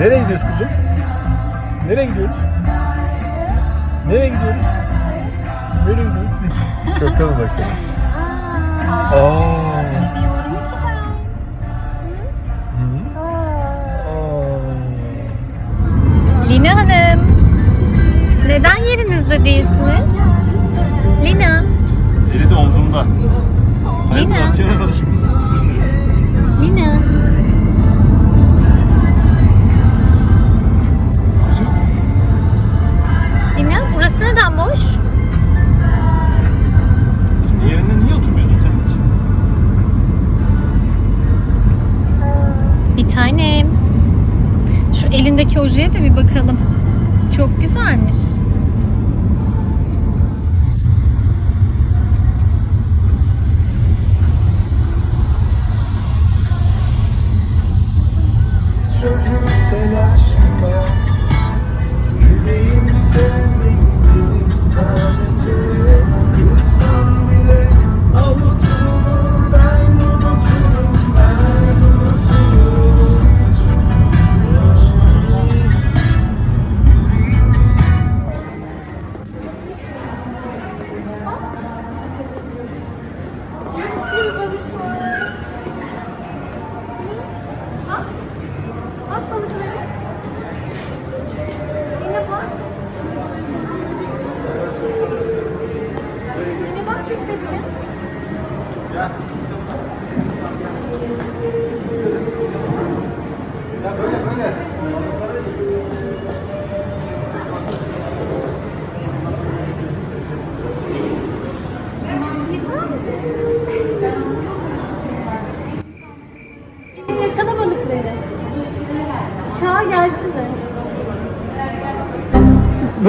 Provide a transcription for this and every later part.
Nereye gidiyoruz kuzum? Nereye gidiyoruz? Nereye gidiyoruz? Nereye gidiyoruz? Kökten bak sana. Aa. Lina Hanım. Neden yerinizde değilsiniz? Lina. Eli de omzumda. Lina. Lina. Burası neden boş? Şimdi yerinde niye oturmuyorsun sen hiç? Bir tanem. Şu elindeki ojeye de bir bakalım. Çok güzelmiş.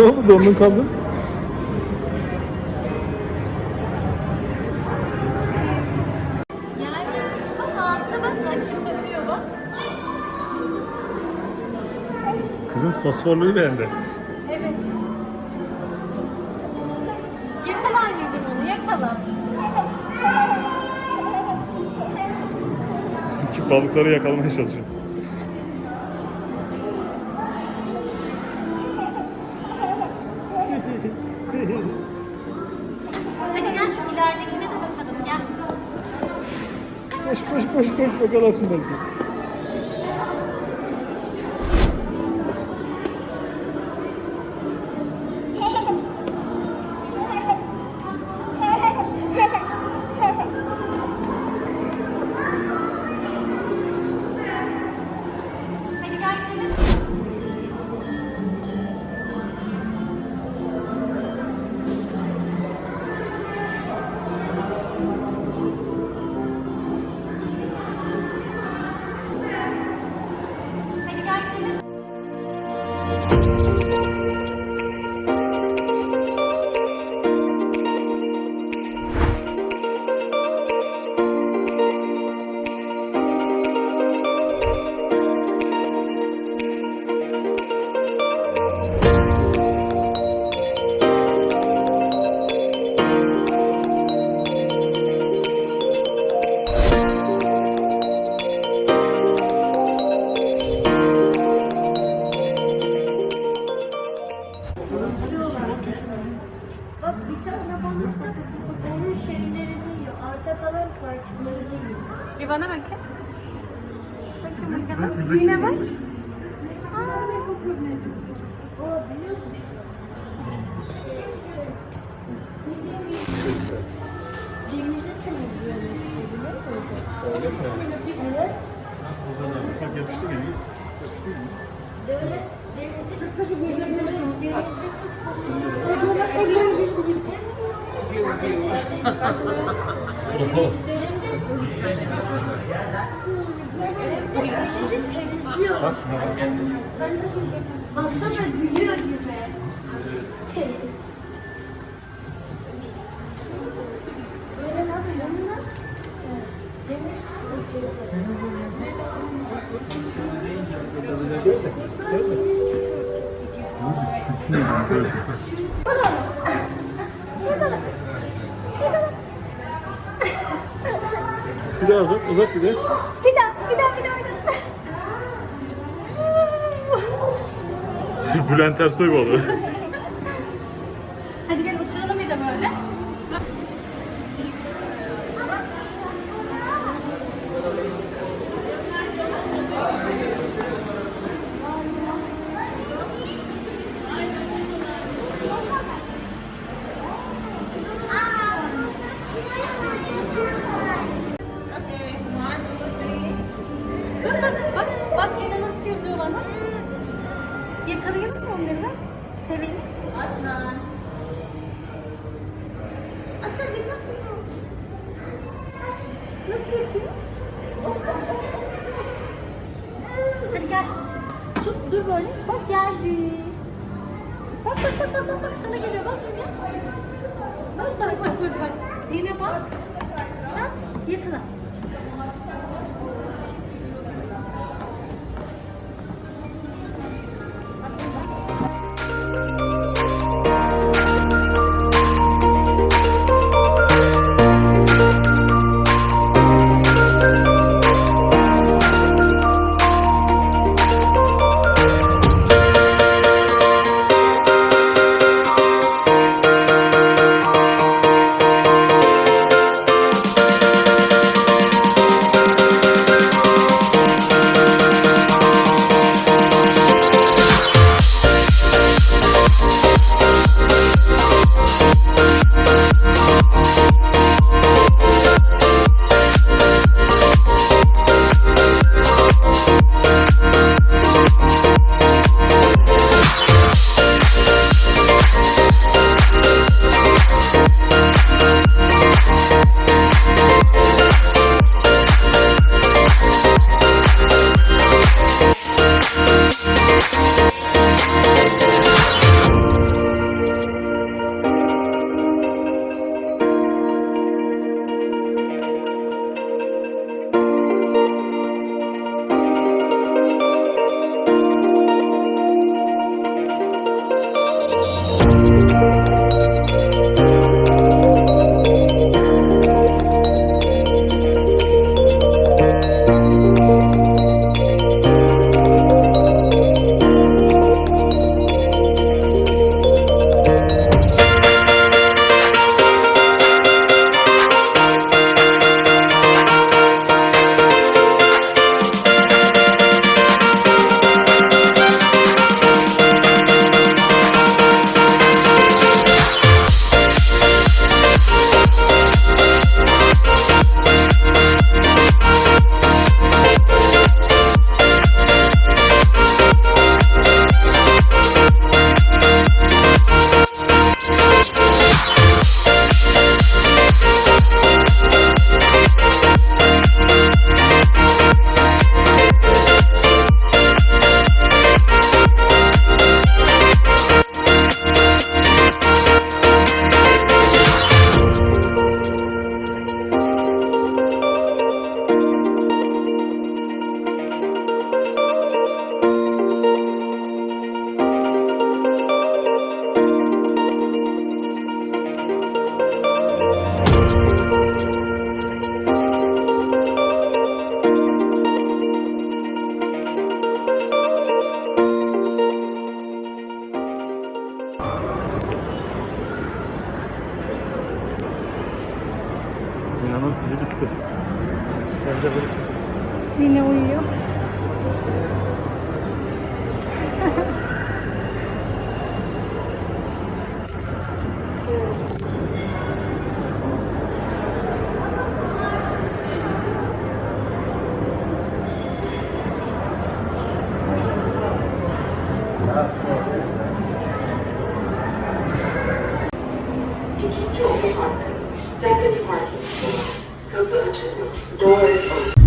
Ne oldu dondun kaldın? Yani bak ağzına bak açıp bakıyor bak. Kızım fosforluyu beğendi. Evet. Yakala anneciğim onu yakala. Bizimki balıkları yakalamaya çalışıyor. kadar. Bir tane balık da onun şeylerini yiyor. Arta kalan parçalarını yiyor. Bir bana bakın. Bakın bakalım. Yine bak. Aa, ne kokuyor. O biliyor musun? Denizi temizliyormuş. Biliyor musun? Öyle mi? Evet. Yapıştı. Bak. Baksana gülüyor gibi. Böyle yapıyor? Yanına Çirkin adam böyle. Bir daha uzak, uzak bir de. Bir daha, bir daha, bir daha, bir daha. Bülent Ersoy balığı. Bak, bak, bak yine nasıl yüzüyorlar bak. Yakalayalım mı onları bak? Sevelim. Aslan. Aslan bir bakmıyor. Nasıl yapıyor? Hadi gel. Tut dur böyle. Bak geldi. Bak bak bak bak bak, bak sana geliyor. Bak yine. Bak bak bak bak bak. Yine bak. Bak yakala. Second parking. Doors open.